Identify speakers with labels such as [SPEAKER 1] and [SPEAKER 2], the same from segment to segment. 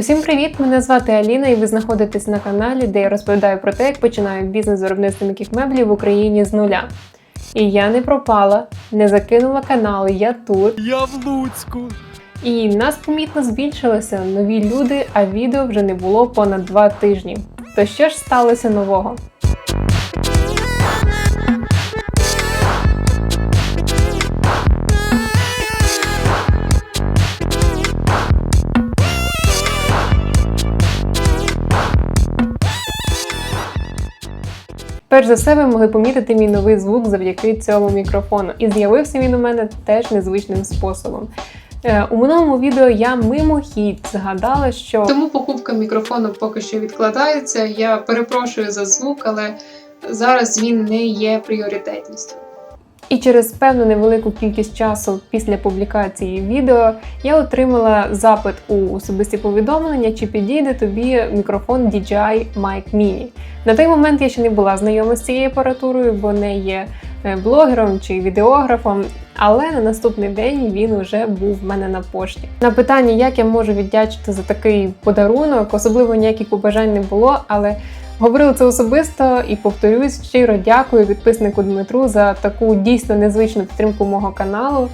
[SPEAKER 1] Усім привіт! Мене звати Аліна, і ви знаходитесь на каналі, де я розповідаю про те, як починаю бізнес з виробництва м'яких меблів в Україні з нуля. І я не пропала, не закинула канали, я тут.
[SPEAKER 2] Я в Луцьку.
[SPEAKER 1] І нас помітно збільшилося нові люди, а відео вже не було понад два тижні. То що ж сталося нового? Перш за все, ви могли помітити мій новий звук завдяки цьому мікрофону. І з'явився він у мене теж незвичним способом. Е, У минулому відео я мимохідь згадала, що тому покупка мікрофону поки що відкладається. Я перепрошую за звук, але зараз він не є пріоритетністю. І через певну невелику кількість часу після публікації відео я отримала запит у особисті повідомлення, чи підійде тобі мікрофон DJI Mic Mini. На той момент я ще не була знайома з цією апаратурою, бо не є е, блогером чи відеографом. Але на наступний день він вже був в мене на пошті. На питання, як я можу віддячити за такий подарунок, особливо ніяких побажань не було, але говорила це особисто і повторюсь, щиро дякую підписнику Дмитру за таку дійсно незвичну підтримку мого каналу.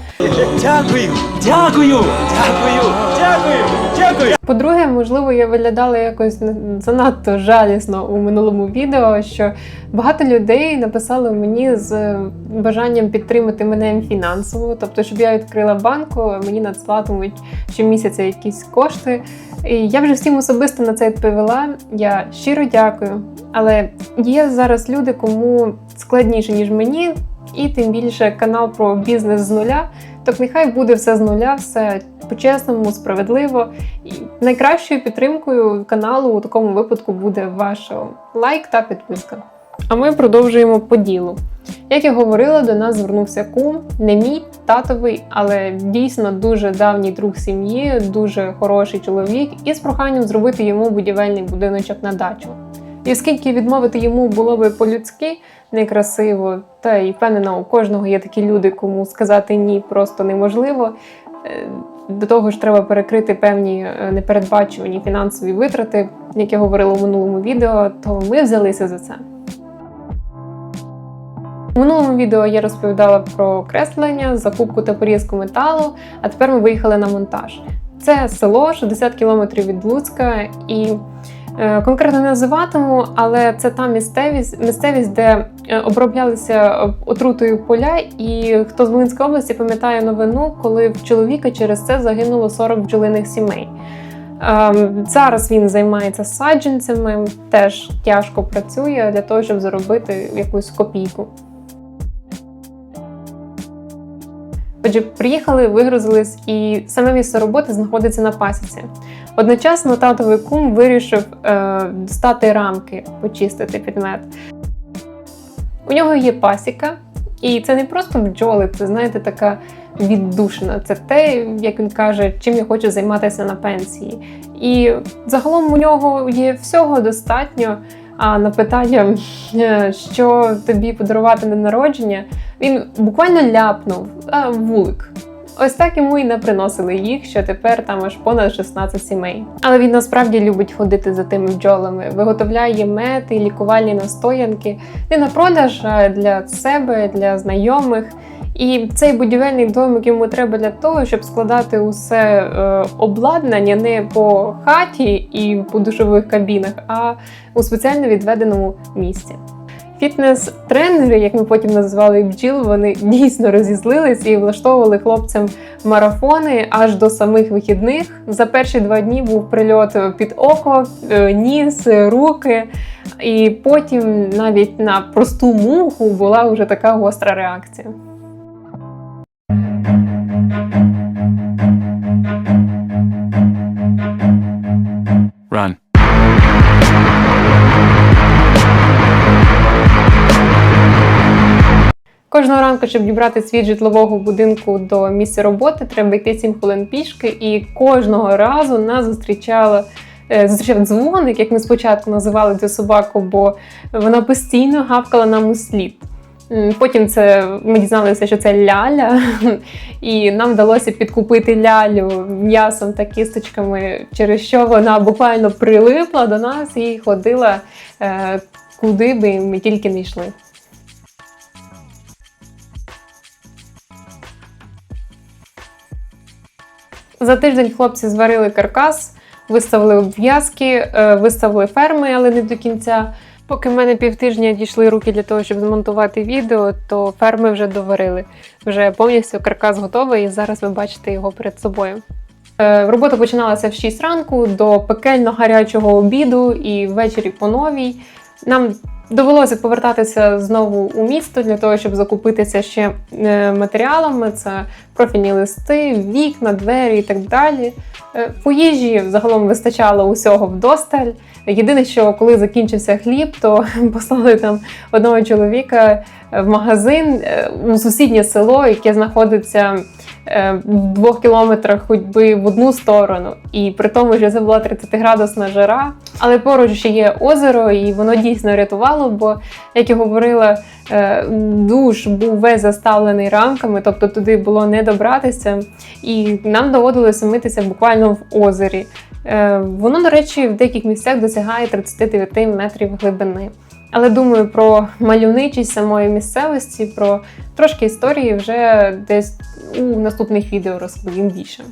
[SPEAKER 2] Дякую, дякую, дякую, дякую, дякую.
[SPEAKER 1] По-друге, можливо, я виглядала якось занадто жалісно у минулому відео, що багато людей написали мені з бажанням підтримати мене фінансово, тобто, щоб я відкрила банку, мені надсилатимуть щомісяця якісь кошти. І я вже всім особисто на це відповіла. Я щиро дякую. Але є зараз люди, кому складніше, ніж мені, і тим більше канал про бізнес з нуля. Так нехай буде все з нуля, все по-чесному, справедливо. І найкращою підтримкою каналу у такому випадку буде ваш лайк та підписка. А ми продовжуємо по ділу. Як я говорила, до нас звернувся кум, не мій татовий, але дійсно дуже давній друг сім'ї, дуже хороший чоловік, із проханням зробити йому будівельний будиночок на дачу. І оскільки відмовити йому було би по-людськи некрасиво, та й впевнена, у кожного є такі люди, кому сказати ні просто неможливо. е, До того ж, треба перекрити певні е, непередбачувані фінансові витрати, як я говорила у минулому відео, то ми взялися за це. У минулому відео я розповідала про креслення, закупку та порізку металу, а тепер ми виїхали на монтаж. Це село 60 кілометрів від Луцька і конкретно не називатиму, але це та місцевість, місцевість, де е, оброблялися е, отрутою поля. І хто з Волинської області пам'ятає новину, коли в чоловіка через це загинуло 40 бджолиних сімей. Ем, Зараз він займається саджанцями, теж тяжко працює для того, щоб заробити якусь копійку. Отже, приїхали, вигрузились, і саме місце роботи знаходиться на пасіці. Одночасно татовий кум вирішив е, достати рамки, почистити підмет. У нього є пасіка, і це не просто бджоли, це знаєте, така віддушина. Це те, як він каже, чим я хочу займатися на пенсії. І загалом у нього є всього достатньо. А на питання, е, що тобі подарувати на народження, він буквально ляпнув а, вулик. Ось так йому і не приносили їх, що тепер там аж понад 16 сімей. Але він насправді любить ходити за тими бджолами, виготовляє мед і лікувальні настоянки не на продаж, а для себе, для знайомих. І цей будівельний домик йому треба для того, щоб складати усе е, обладнання не по хаті і по душових кабінах, а у спеціально відведеному місці. Фітнес-тренери, як ми потім називали бджіл, вони дійсно розізлились і влаштовували хлопцям марафони аж до самих вихідних. За перші два дні був прильот під око, е, ніс, руки, і потім навіть на просту муху була вже така гостра реакція. Кожного ранку, щоб дібратися від житлового будинку до місця роботи, треба йти 7 хвилин пішки, і кожного разу нас зустрічала. е, Зустрічав дзвоник, як ми спочатку називали цю собаку, бо вона постійно гавкала нам у слід. Потім це ми дізналися, що це ляля, і нам вдалося підкупити лялю м'ясом та кісточками, через що вона буквально прилипла до нас і ходила е, куди би ми тільки не йшли. За тиждень хлопці зварили каркас, виставили обв'язки, е, виставили ферми, але не до кінця. Поки в мене півтижня дійшли руки для того, щоб змонтувати відео, то ферми вже доварили. Вже повністю каркас готовий, і зараз ви бачите його перед собою. Е, Робота починалася в 6 ранку до пекельно гарячого обіду і ввечері по новій. Нам довелося повертатися знову у місто для того, щоб закупитися ще е, матеріалами: це профільні листи, вікна, двері і так далі. Е, По їжі загалом вистачало усього вдосталь. Єдине, що коли закінчився хліб, то послали там одного чоловіка е, в магазин у сусіднє село, яке знаходиться в двох кілометрах ходьби в одну сторону. І при тому, що це була 30-градусна жара. Але поруч ще є озеро, і воно дійсно рятувало, бо, як я говорила, е, душ був весь заставлений рамками, тобто туди було не добратися. І нам доводилося митися буквально в озері. Е, Воно, до речі, в деяких місцях досягає 39 метрів глибини. Але думаю, про мальовничість самої місцевості, про трошки історії вже десь у наступних відео розповім більше.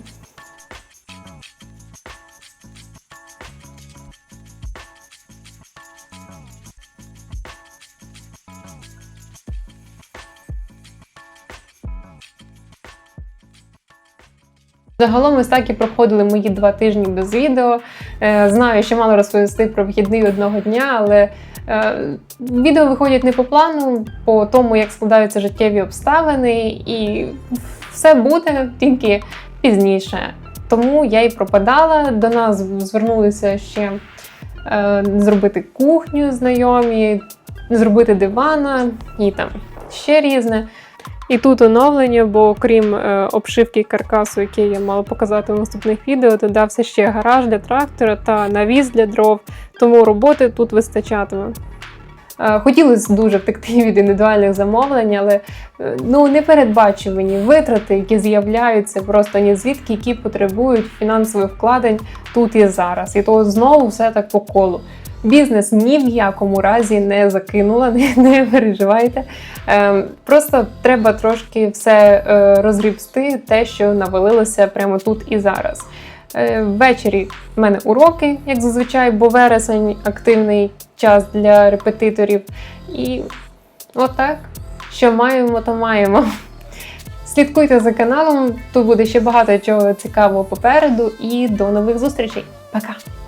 [SPEAKER 1] Загалом ось так і проходили мої два тижні без відео. Е, Знаю, що мало розповісти про вихідний одного дня, але е, відео виходять не по плану, по тому, як складаються життєві обставини, і все буде тільки пізніше. Тому я і пропадала. До нас звернулися ще е, зробити кухню знайомі, зробити дивана і там ще різне. І тут оновлення, бо крім е, обшивки каркасу, який я мала показати в наступних відео, додався ще гараж для трактора та навіс для дров, тому роботи тут вистачатиме. Е, Хотілося дуже втекти від індивідуальних замовлень, але е, ну непередбачувані витрати, які з'являються просто ні звідки, які потребують фінансових вкладень тут і зараз. І то знову все так по колу. Бізнес ні в якому разі не закинула, не, не переживайте. Ем, просто треба трошки все е, розгрібсти, те, що навалилося прямо тут і зараз. Е, ввечері в мене уроки, як зазвичай, бо вересень активний час для репетиторів. І отак, що маємо, то маємо. Слідкуйте за каналом, тут буде ще багато чого цікавого попереду. І до нових зустрічей. Пока!